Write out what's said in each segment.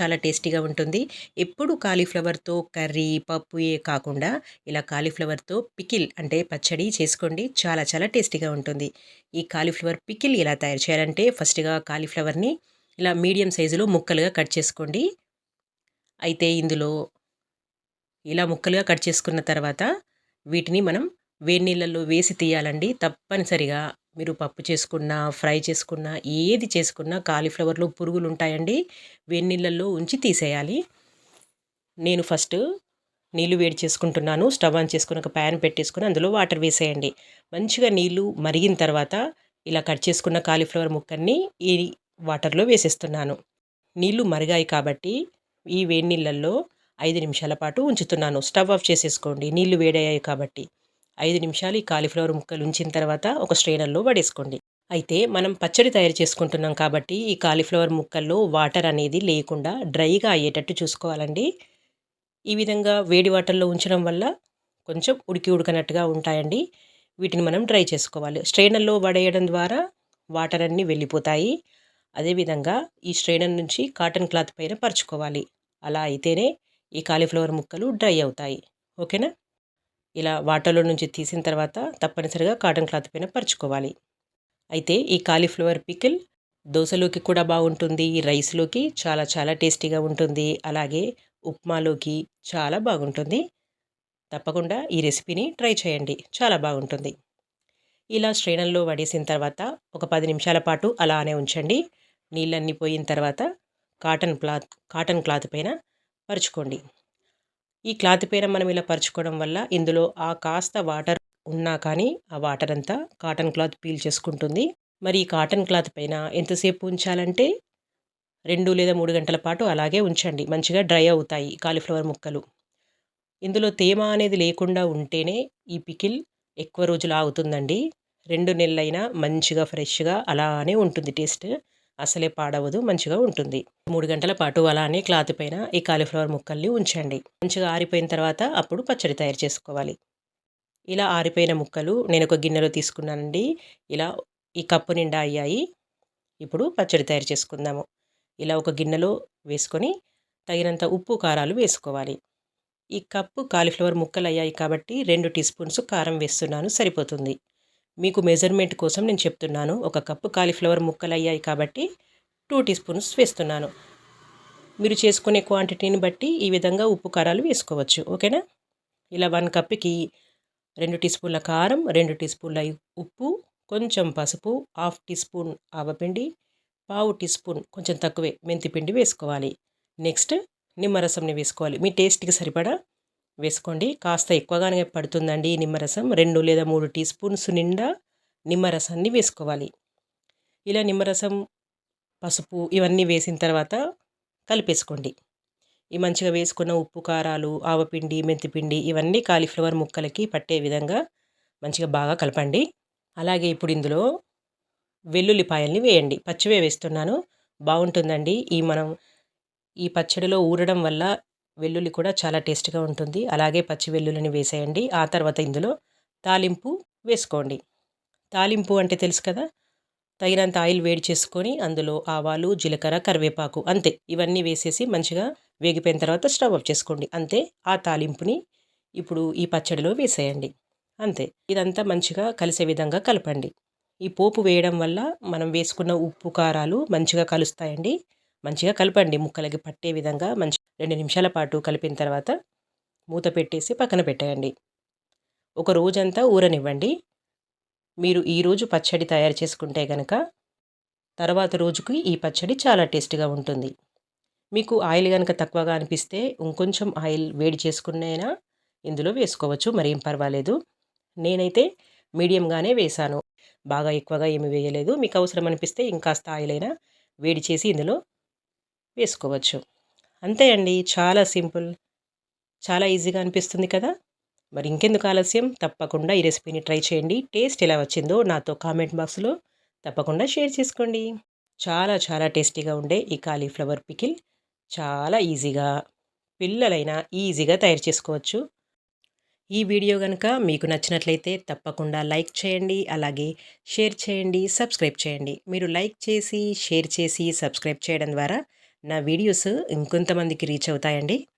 చాలా టేస్టీగా ఉంటుంది. ఎప్పుడు కాలీఫ్లవర్తో కర్రీ పప్పు ఏ కాకుండా ఇలా కాలీఫ్లవర్తో పికిల్ అంటే పచ్చడి చేసుకోండి. చాలా చాలా టేస్టీగా ఉంటుంది. ఈ కాలీఫ్లవర్ పికిల్ ఎలా తయారు చేయాలంటే ఫస్ట్గా కాలీఫ్లవర్ని ఇలా మీడియం సైజులో ముక్కలుగా కట్ చేసుకోండి. అయితే ఇందులో ఇలా ముక్కలుగా కట్ చేసుకున్న తర్వాత వీటిని మనం వేడి నీళ్ళల్లో వేసి తీయాలండి. తప్పనిసరిగా మీరు పప్పు చేసుకున్నా ఫ్రై చేసుకున్నా ఏది చేసుకున్నా కాలీఫ్లవర్లో పురుగులు ఉంటాయండి వేడి నీళ్ళల్లో ఉంచి తీసేయాలి. నేను ఫస్ట్ నీళ్ళు వేడి చేసుకుంటున్నాను. స్టవ్ ఆన్ చేసుకుని ఒక ప్యాన్ పెట్టేసుకుని అందులో వాటర్ వేసేయండి. మంచిగా నీళ్ళు మరిగిన తర్వాత ఇలా కట్ చేసుకున్న కాలీఫ్లవర్ ముక్కల్ని ఈ వాటర్లో వేసేస్తున్నాను. నీళ్ళు మరిగాయి కాబట్టి ఈ వేడి నీళ్ళల్లో ఐదు నిమిషాల పాటు ఉంచుతున్నాను. స్టవ్ ఆఫ్ చేసేసుకోండి. నీళ్ళు వేడయ్యాయి కాబట్టి. ఐదు నిమిషాలు ఈ కాలీఫ్లవర్ ముక్కలు ఉంచిన తర్వాత ఒక స్ట్రైనర్లో పడేసుకోండి. అయితే మనం పచ్చడి తయారు చేసుకుంటున్నాం కాబట్టి ఈ కాలీఫ్లవర్ ముక్కల్లో వాటర్ అనేది లేకుండా డ్రైగా అయ్యేటట్టు చూసుకోవాలండి. ఈ విధంగా వేడి వాటర్లో ఉంచడం వల్ల కొంచెం ఉడికి ఉడకనట్టుగా ఉంటాయండి. వీటిని మనం డ్రై చేసుకోవాలి. స్ట్రైనర్లో పడేయడం ద్వారా వాటర్ అన్నీ వెళ్ళిపోతాయి. అదేవిధంగా ఈ స్ట్రైనర్ నుంచి కాటన్ క్లాత్ పైన పరుచుకోవాలి. అలా అయితేనే ఈ కాలీఫ్లవర్ ముక్కలు డ్రై అవుతాయి. ఓకేనా? ఇలా వాటర్లో నుంచి తీసిన తర్వాత తప్పనిసరిగా కాటన్ క్లాత్ పైన పరుచుకోవాలి. అయితే ఈ కాలీఫ్లవర్ పికిల్ దోశలోకి కూడా బాగుంటుంది రైస్లోకి చాలా చాలా టేస్టీగా ఉంటుంది అలాగే ఉప్మాలోకి చాలా బాగుంటుంది. తప్పకుండా ఈ రెసిపీని ట్రై చేయండి చాలా బాగుంటుంది. ఇలా శ్రేణంలో వడేసిన తర్వాత ఒక పది నిమిషాల పాటు అలానే ఉంచండి. నీళ్ళన్నీ పోయిన తర్వాత కాటన్ క్లాత్ కాటన్ క్లాత్ పైన పరుచుకోండి. ఈ క్లాత్ పైన మనం ఇలా పరుచుకోవడం వల్ల ఇందులో ఆ కాస్త వాటర్ ఉన్నా కానీ ఆ వాటర్ అంతా కాటన్ క్లాత్ పీల్ చేసుకుంటుంది. మరి ఈ కాటన్ క్లాత్ పైన ఎంతసేపు ఉంచాలంటే రెండు లేదా మూడు గంటల పాటు అలాగే ఉంచండి. మంచిగా డ్రై అవుతాయి కాలీఫ్లవర్ ముక్కలు. ఇందులో తేమ అనేది లేకుండా ఉంటేనే ఈ పికిల్ ఎక్కువ రోజులు ఆగుతుందండి. రెండు నెలలైనా మంచిగా ఫ్రెష్గా అలానే ఉంటుంది టేస్ట్. అసలే పాడవదు మంచిగా ఉంటుంది. మూడు గంటల పాటు అలానే క్లాత్ పైన ఈ కాలీఫ్లవర్ ముక్కల్ని ఉంచండి. మంచిగా ఆరిపోయిన తర్వాత అప్పుడు పచ్చడి తయారు చేసుకోవాలి. ఇలా ఆరిపోయిన ముక్కలు నేను ఒక గిన్నెలో తీసుకున్నానండి. ఇలా ఈ కప్పు నిండా అయ్యాయి. ఇప్పుడు పచ్చడి తయారు చేసుకుందాము. ఇలా ఒక గిన్నెలో వేసుకొని తగినంత ఉప్పు కారాలు వేసుకోవాలి. ఈ కప్పు కాలీఫ్లవర్ ముక్కలు అయ్యాయి కాబట్టి రెండు టీ స్పూన్స్ కారం వేస్తున్నాను సరిపోతుంది. మీకు మెజర్మెంట్ కోసం నేను చెప్తున్నాను. ఒక కప్పు కాలీఫ్లవర్ ముక్కలు అయ్యాయి కాబట్టి టూ టీ స్పూన్స్ వేస్తున్నాను. మీరు చేసుకునే క్వాంటిటీని బట్టి ఈ విధంగా ఉప్పు కారాలు వేసుకోవచ్చు. ఓకేనా? ఇలా వన్ కప్కి రెండు టీ స్పూన్ల కారం రెండు టీ స్పూన్ల ఉప్పు కొంచెం పసుపు హాఫ్ టీ స్పూన్ ఆవపిండి పావు టీ స్పూన్ కొంచెం తక్కువే మెంతిపిండి వేసుకోవాలి. నెక్స్ట్ నిమ్మరసంని వేసుకోవాలి. మీ టేస్ట్కి సరిపడా వేసుకోండి. కాస్త ఎక్కువగానే పడుతుందండి నిమ్మరసం. రెండు లేదా మూడు టీ స్పూన్స్ నిండా నిమ్మరసాన్ని వేసుకోవాలి. ఇలా నిమ్మరసం పసుపు ఇవన్నీ వేసిన తర్వాత కలిపేసుకోండి. ఈ మంచిగా వేసుకున్న ఉప్పు కారాలు ఆవపిండి మెంతిపిండి ఇవన్నీ కాలీఫ్లవర్ ముక్కలకి పట్టే విధంగా మంచిగా బాగా కలపండి. అలాగే ఇప్పుడు ఇందులో వెల్లుల్లిపాయల్ని వేయండి. పచ్చివే వేస్తున్నాను. బాగుంటుందండి. ఈ మనం ఈ పచ్చడిలో ఊరడం వల్ల వెల్లుల్లి కూడా చాలా టేస్ట్గా ఉంటుంది. అలాగే పచ్చి వెల్లుల్లిని వేసేయండి. ఆ తర్వాత ఇందులో తాలింపు వేసుకోండి. తాలింపు అంటే తెలుసు కదా? తగినంత ఆయిల్ వేడి చేసుకొని అందులో ఆవాలు జీలకర్ర కరివేపాకు అంతే. ఇవన్నీ వేసేసి మంచిగా వేగిపోయిన తర్వాత స్టవ్ ఆఫ్ చేసుకోండి. అంతే. ఆ తాలింపుని ఇప్పుడు ఈ పచ్చడిలో వేసేయండి. అంతే. ఇదంతా మంచిగా కలిసే విధంగా కలపండి. ఈ పోపు వేయడం వల్ల మనం వేసుకున్న ఉప్పు కారాలు మంచిగా కలుస్తాయండి. మంచిగా కలపండి. ముక్కలకి పట్టే విధంగా మంచి రెండు నిమిషాల పాటు కలిపిన తర్వాత మూత పెట్టేసి పక్కన పెట్టేయండి. ఒక రోజంతా ఊరనివ్వండి. మీరు ఈరోజు పచ్చడి తయారు చేసుకుంటే కనుక తర్వాత రోజుకి ఈ పచ్చడి చాలా టేస్ట్గా ఉంటుంది. మీకు ఆయిల్ కనుక తక్కువగా అనిపిస్తే ఇంకొంచెం ఆయిల్ వేడి చేసుకున్నైనా ఇందులో వేసుకోవచ్చు. మరేం పర్వాలేదు. నేనైతే మీడియంగానే వేశాను బాగా ఎక్కువగా ఏమి వేయలేదు. మీకు అవసరం అనిపిస్తే ఇంకాస్త ఆయిల్ అయినా వేడి చేసి ఇందులో వేసుకోవచ్చు. అంతే అండి. చాలా సింపుల్. చాలా ఈజీగా అనిపిస్తుంది కదా! మరి ఇంకెందుకు ఆలస్యం? తప్పకుండా ఈ రెసిపీని ట్రై చేయండి. టేస్ట్ ఎలా వచ్చిందో నాతో కామెంట్ బాక్స్లో తప్పకుండా షేర్ చేసుకోండి. చాలా చాలా టేస్టీగా ఉండే ఈ కాలీఫ్లవర్ పికిల్ చాలా ఈజీగా పిల్లలైనా ఈజీగా తయారు చేసుకోవచ్చు. ఈ వీడియో కనుక మీకు నచ్చినట్లయితే తప్పకుండా లైక్ చేయండి. అలాగే షేర్ చేయండి. సబ్స్క్రైబ్ చేయండి. మీరు లైక్ చేసి షేర్ చేసి సబ్స్క్రైబ్ చేయడం ద్వారా నా వీడియోస్ ఇంకొంతమందికి రీచ్ అవుతాయండి.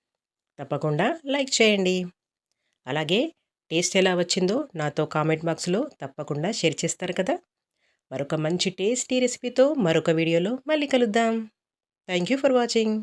తప్పకుండా లైక్ చేయండి. అలాగే టేస్ట్ ఎలా వచ్చిందో నాతో కామెంట్ బాక్స్లో తప్పకుండా షేర్ చేస్తారు కదా. మరొక మంచి టేస్టీ రెసిపీతో మరొక వీడియోలో మళ్ళీ కలుద్దాం. Thank you for watching.